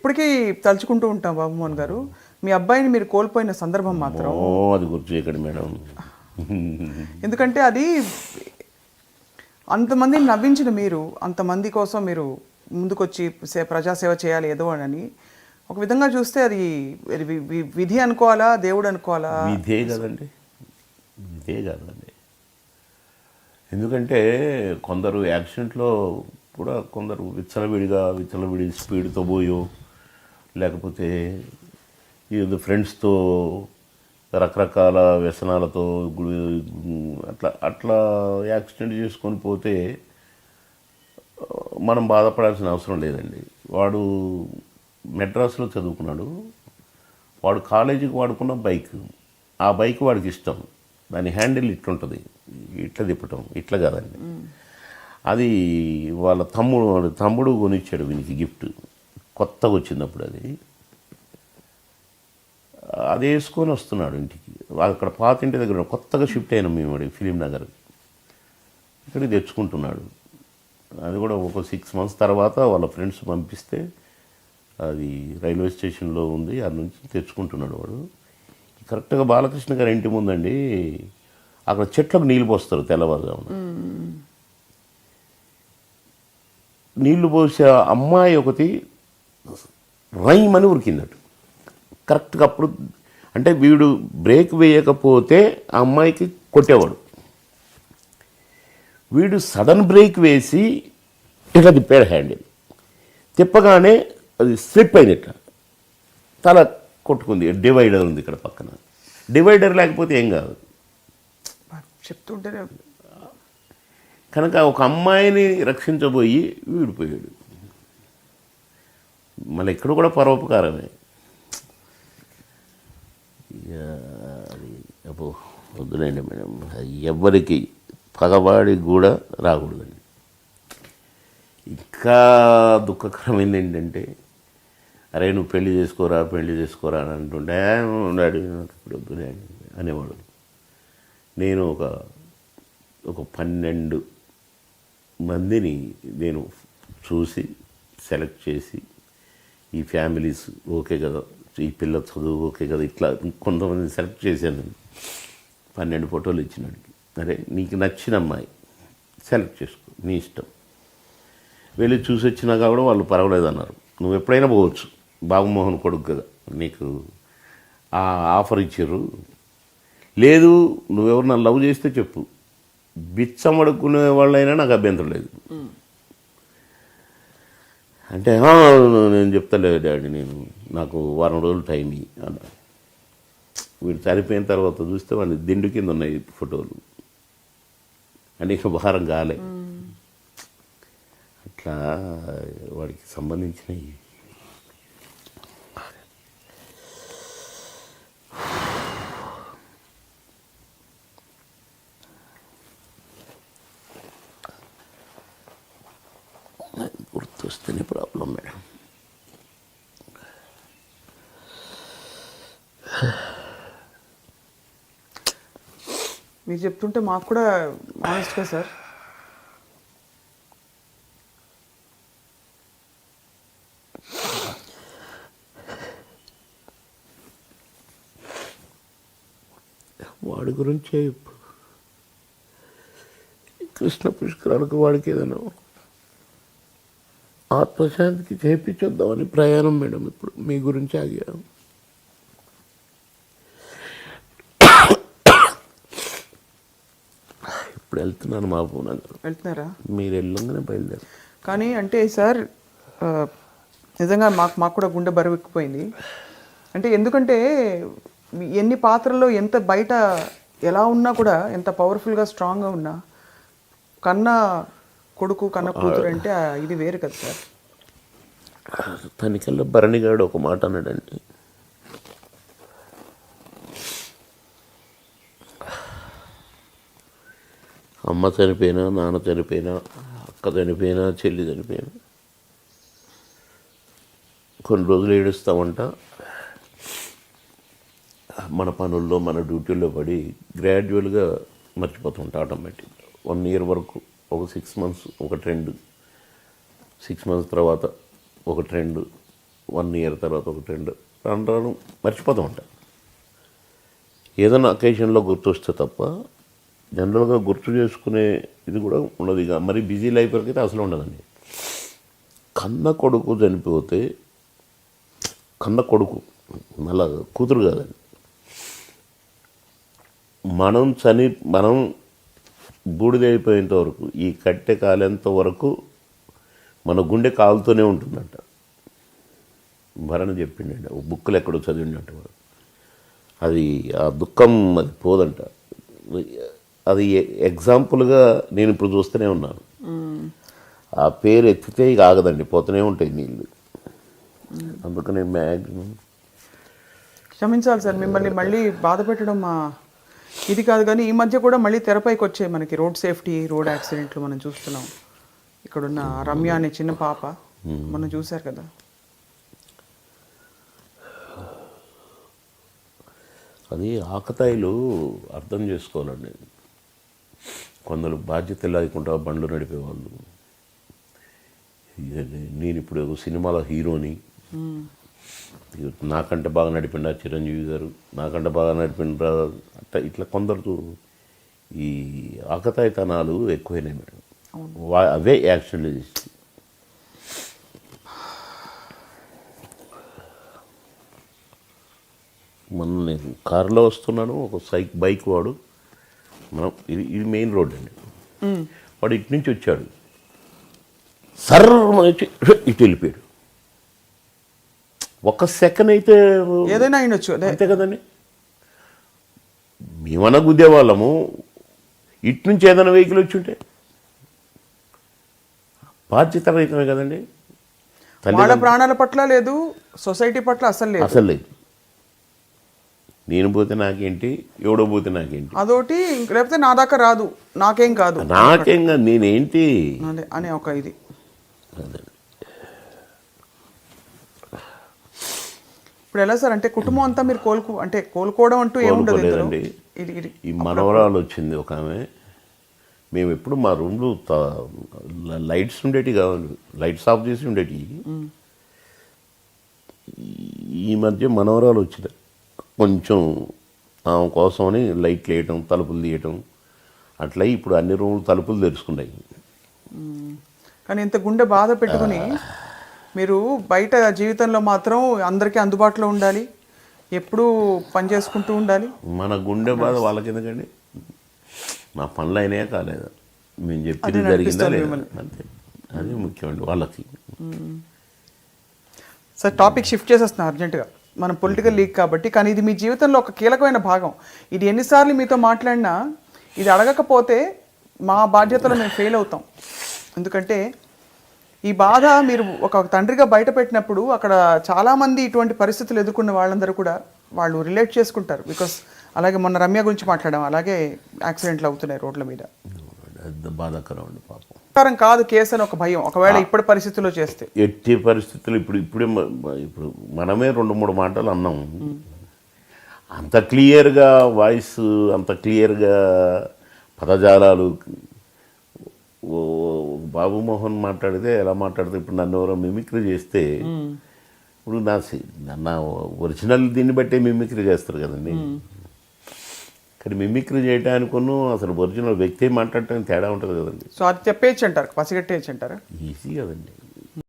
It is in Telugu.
ఎప్పటికీ తలుచుకుంటూ ఉంటాం బాబుమోహన్ గారు. మీ అబ్బాయిని మీరు కోల్పోయిన సందర్భం మాత్రం. ఓ అది గుర్తు చేయకండి మేడం. ఎందుకంటే అది అంతమందిని నవ్వించిన మీరు అంతమంది కోసం మీరు ముందుకొచ్చి సే- ప్రజాసేవ చేయాలి ఏదో అని ఒక విధంగా చూస్తే అది అది వి- వి- విధి అనుకోవాలా దేవుడు అనుకోవాలా? ఇదే కదండి. ఇదే కదండి. ఎందుకంటే కొందరు యాక్సిడెంట్లో కూడా కొందరు విచ్చలవిడిగా విచ్చలవిడి స్పీడ్తో పోయో లేకపోతే ఏదో ఫ్రెండ్స్తో రకరకాల వ్యసనాలతో అట్లా అట్లా యాక్సిడెంట్ చేసుకొని పోతే మనం బాధపడాల్సిన అవసరం లేదండి. వాడు మెడ్రాస్లో చదువుకున్నాడు. వాడు కాలేజీకి వాడుకున్న బైక్. ఆ బైక్ వాడికి ఇష్టం. దాని హ్యాండిల్ ఇట్లుంటుంది. ఇట్లా తిప్పటం. ఇట్లా కాదండి. అది వాళ్ళ తమ్ముడు వాడు తమ్ముడు కొనిచ్చాడు వీనికి గిఫ్ట్. కొత్తగా వచ్చినప్పుడు అది. అది వేసుకొని వస్తున్నాడు ఇంటికి. అక్కడ పాత ఇంటి దగ్గర కొత్తగా షిఫ్ట్ అయినాం మేము ఫిలిం నగర్. ఇక్కడికి తెచ్చుకుంటున్నాడు. అది కూడా ఒక సిక్స్ మంత్స్ తర్వాత వాళ్ళ ఫ్రెండ్స్ పంపిస్తే అది రైల్వే స్టేషన్లో ఉంది. అది నుంచి తెచ్చుకుంటున్నాడు వాడు. కరెక్ట్గా బాలకృష్ణ గారి ఇంటి ముందండి. అక్కడ చెట్లకు నీళ్ళు పోస్తారు తెల్లవారుజామున. నీళ్ళు పోసే అమ్మాయి ఒకటి రైమని ఉరికిందట. కరెక్ట్గా అప్పుడు అంటే వీడు బ్రేక్ వేయకపోతే ఆ అమ్మాయికి కొట్టేవాడు. వీడు సడన్ బ్రేక్ వేసి ఇట్లా తిప్పాడు హ్యాండిల్ తిప్పగానే అది స్లిప్ అయినట్ట. తల కొట్టుకుంది. డివైడర్ ఉంది ఇక్కడ పక్కన. డివైడర్ లేకపోతే ఏం కాదు. చెప్తుంటేనే కనుక ఒక అమ్మాయిని రక్షించబోయి వీడిపోయాడు మళ్ళీ ఎక్కడ కూడా పరోపకారమే. ఇక అది వద్దులేండి మేడం. ఎవ్వరికి పగవాడికి కూడా రాకూడదండి. ఇంకా దుఃఖకరమైంది ఏంటంటే అరే నువ్వు పెళ్ళి చేసుకోరా పెళ్ళి చేసుకోరా అని అంటుంటే "ఏ, డాడీ నాకు ఇప్పుడు వద్దులే అనేవాడు. నేను ఒక ఒక పన్నెండు మందిని నేను చూసి సెలెక్ట్ చేసి ఈ ఫ్యామిలీస్ ఓకే కదా ఈ పిల్ల చదువు ఓకే కదా ఇట్లా కొంతమందిని సెలెక్ట్ చేశాను పన్నెండు ఫోటోలు ఇచ్చినాడికి అరే నీకు నచ్చిన అమ్మాయి సెలెక్ట్ చేసుకో నీ ఇష్టం. వెళ్ళి చూసి వచ్చినా కూడా వాళ్ళు పర్వాలేదు అన్నారు. నువ్వు ఎప్పుడైనా పోవచ్చు బాబుమోహన్ కొడుకు కదా నీకు ఆ ఆఫర్ ఇచ్చారు. లేదు నువ్వెవరు నన్ను లవ్ చేస్తే చెప్పు. బిచ్చం వాళ్ళైనా నాకు అభ్యంతరం లేదు. అంటే "ఆ, నేను చెప్తలే డాడీ నేను నాకు వారం రోజులు టైం ఇయ్యి" అన్నా వీడు చనిపోయిన తర్వాత చూస్తే వాడి దిండు కింద ఉన్నాయి ఫోటోలు. అంటే ఇక భారం కాలే. అట్లా వాడికి సంబంధించినవి గుర్తొస్తేనే ప్రాబ్లం మేడం మీరు చెప్తుంటే మాకు కూడా ఆనెస్ట్గా సార్ వాడి గురించే ఇప్పుడు కృష్ణ పుష్కరాలకు వాడికి ఏదైనా ఆత్మశాంతికి చేపించొద్దామని ప్రయాణం మేడం ఇప్పుడు మీ గురించి ఆగాను ఇప్పుడు వెళ్తున్నాను మా పూనగర్ వెళ్తున్నారా? మీరు వెళ్ళంగానే బయలుదేరు. కానీ అంటే సార్ నిజంగా మాకు మాకు కూడా గుండె బరువెక్కిపోయింది. అంటే ఎందుకంటే ఎన్ని పాత్రల్లో ఎంత బయట ఎలా ఉన్నా కూడా ఎంత పవర్ఫుల్గా స్ట్రాంగ్గా ఉన్నా కన్న కొడుకు కన్న కూతురు అంటే ఇది వేరు కదా సార్. తనికల్లా భరణిగాడు ఒక మాట అన్నాడండి. అమ్మ చనిపోయినా నాన్న చనిపోయినా అక్క చనిపోయినా చెల్లి చనిపోయినా కొన్ని రోజులు ఏడుస్తామంట. మన పనుల్లో మన డ్యూటీల్లో పడి గ్రాడ్యువల్గా మర్చిపోతుంటా ఆటోమేటిక్ వన్ ఇయర్ వరకు ఒక సిక్స్ మంత్స్ ఒక ట్రెండ్ సిక్స్ మంత్స్ తర్వాత ఒక ట్రెండ్ వన్ ఇయర్ తర్వాత ఒక ట్రెండ్ రాను రాను మర్చిపోతూ ఉంటా ఏదైనా అకేషన్లో గుర్తొస్తే తప్ప జనరల్గా గుర్తు చేసుకునే ఇది కూడా ఉండదు ఇక. మరి బిజీ లైఫ్ అయితే అసలు ఉండదండి. కన్న కొడుకు చనిపోతే కన్న కొడుకు మళ్ళా కూతురు కాదండి. మనం చని మనం బూడిదైపోయేంత వరకు ఈ కట్టె కాలేంత వరకు మన గుండె కాలుతూనే ఉంటుందంట. భరణ చెప్పిండండి బుక్కులు ఎక్కడో చదివినట్టు వాడు. అది ఆ దుఃఖం అది పోదంట. అది ఎగ్జాంపుల్గా నేను ఇప్పుడు చూస్తూనే ఉన్నాను. ఆ పేరు ఎత్తితే ఇక ఆగదండి పోతూనే ఉంటాయి నీళ్ళు అందుకనే మ్యాక్సిమం క్షమించాలి సార్ మిమ్మల్ని మళ్ళీ బాధ పెట్టడం మా ఇది కాదు కానీ ఈ మధ్య కూడా మళ్ళీ తెరపైకి వచ్చాయి మనకి రోడ్ సేఫ్టీ రోడ్ యాక్సిడెంట్లు మనం చూస్తున్నాం. ఇక్కడున్న రమ్య అనే చిన్న పాప మనం చూశారు కదా. అది ఆకతాయిలు అర్థం చేసుకోవాలండి. కొందరు బాధ్యత లేకుండా బండ్లు నడిపేవాళ్ళు. నేను ఇప్పుడు సినిమాలో హీరోని. నాకంటే బాగా నడిపిండా చిరంజీవి గారు నాకంటే బాగా నడిపిండ్రా అట్లా ఇట్లా కొందరు ఈ ఆకతాయితనాలు ఎక్కువైనాయి మేడం. వా- అవే యాక్సిడెంట్లు చేసి. మొన్న నేను కారులో వస్తున్నాను ఒక సైక్ బైక్ వాడు. మనం ఇది ఇది మెయిన్ రోడ్ అండి. వాడు ఇటు నుంచి వచ్చాడు. సర్ర వచ్చి ఇటు వెళ్ళిపోయాడు. ఒక సెకండ్ అయితే ఏదైనా అయినొచ్చు. అదే అంతే కదండి. మేమన్నా గుద్దేవాళ్ళము. ఇటు నుంచి ఏదైనా వెహికల్ వచ్చి ఉంటే బాధ్యత రహితమే కదండి. వాళ్ళ ప్రాణాల పట్ల లేదు సొసైటీ పట్ల అసలు లేదు. అసలు లేదు. నేను పోతే నాకేంటి ఎవడో పోతే నాకేంటి? అదొకటి లేకపోతే నా దాకా రాదు. నాకేం కాదు. నాకేం కాదు. నేనేంటి? అదే అనే ఒక ఇది. అదండి. ఇప్పుడు ఎలా సార్? అంటే కుటుంబం అంతా మీరు కోలుకో అంటే కోలుకోవడం అంటూ ఏముండదు ఈ మనవరాలు వచ్చింది ఒక ఆమె. మేము ఎప్పుడు మా రూమ్లో లైట్స్ ఉండేటి కావాలి లైట్స్ ఆఫ్ చేసి ఉండేటి ఈ మధ్య మనవరాలు వచ్చిన కొంచెం ఆమె కోసమని లైట్లు వేయటం తలుపులు తీయటం. అట్లా ఇప్పుడు అన్ని రూములు తలుపులు తెరుచుకున్నాయి. కానీ ఇంత గుండె బాధ పెట్టుకుని మీరు బయట జీవితంలో మాత్రం అందరికీ అందుబాటులో ఉండాలి. ఎప్పుడూ పని చేసుకుంటూ ఉండాలి. మన గుండె బాధ వాళ్ళకి ఎందుకండి మా పనులు అయినాయా కాలేదా. మేము చెప్పింది జరిగిందా. అంతే. అది ముఖ్యమండి వాళ్ళకి. సార్ టాపిక్ షిఫ్ట్ చేసేస్తున్నాం అర్జెంటుగా. మనం పొలిటికల్ లీగ్ కాబట్టి కానీ ఇది మీ జీవితంలో ఒక కీలకమైన భాగం. ఇది ఎన్నిసార్లు మీతో మాట్లాడినా ఇది అడగకపోతే మా బాధ్యతలో మేము ఫెయిల్ అవుతాం. ఎందుకంటే ఈ బాధ మీరు ఒక తండ్రిగా బయట పెట్టినప్పుడు అక్కడ చాలామంది ఇటువంటి పరిస్థితులు ఎదుర్కొన్న వాళ్ళందరూ కూడా వాళ్ళు రిలేట్ చేసుకుంటారు. బికాస్ అలాగే మొన్న రమ్య గురించి మాట్లాడాం. అలాగే యాక్సిడెంట్లు అవుతున్నాయి రోడ్ల మీద. బాధాకరం అండి పాపం. ప్రకారం కాదు కేసు అని ఒక భయం. ఒకవేళ ఇప్పటి పరిస్థితుల్లో చేస్తే. ఎట్టి పరిస్థితులు ఇప్పుడు ఇప్పుడే ఇప్పుడు మనమే రెండు మూడు మాటలు అన్నాం. అంత క్లియర్గా వాయిస్ అంత క్లియర్గా పదజాలాలు బాబు మోహన్ మాట్లాడితే ఎలా మాట్లాడితే ఇప్పుడు నన్ను ఎవరో మిమిక్రీ చేస్తే ఇప్పుడు నా సి- నా ఒరిజినల్ దీన్ని బట్టే మిమిక్రీ చేస్తారు కదండి. కానీ మిమిక్రీ చేయడానికును అసలు ఒరిజినల్ వ్యక్తి మాట్లాడటానికి తేడా ఉంటుంది కదండి. సో అది చెప్పేయచ్చు అంటారు పసిగట్టేయచ్చు అంటారా? ఈజీ కదండి.